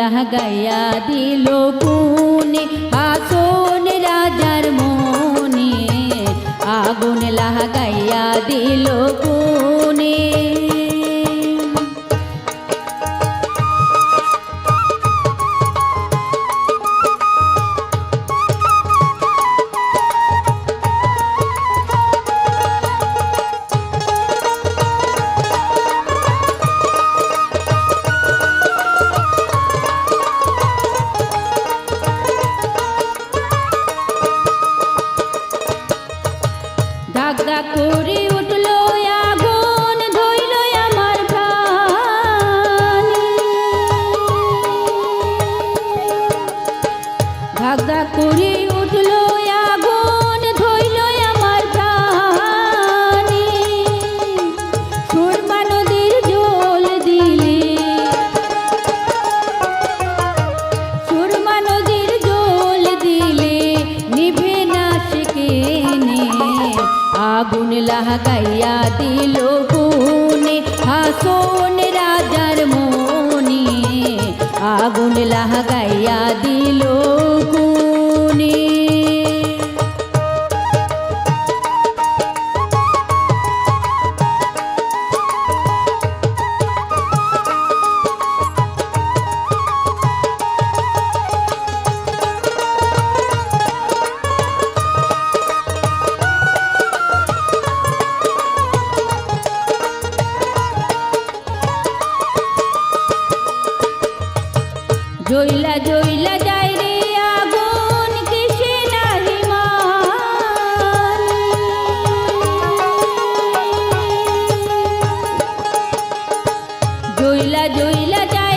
লাগাইয়া দিল কুনে আসন রাজার মনে। আগুন লাগাইয়া দিল কুনে দাগ করে উঠল আগুন ধইল আমার প্রাণ। করে আগুন লাগাইয়া দিল গুনে হাসন রাজার মনে জইলা জইলা যায় রে আগুন কিসে নাহি জইলা জইলা যায়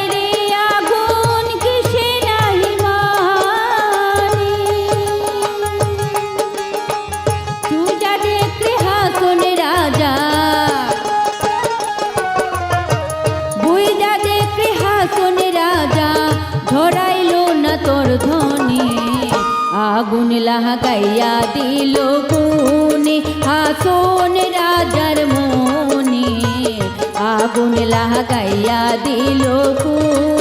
আগুন লাগাইয়া দিল গুনে হাসন রাজার মনে আগুন লাগাইয়া দিল গুনে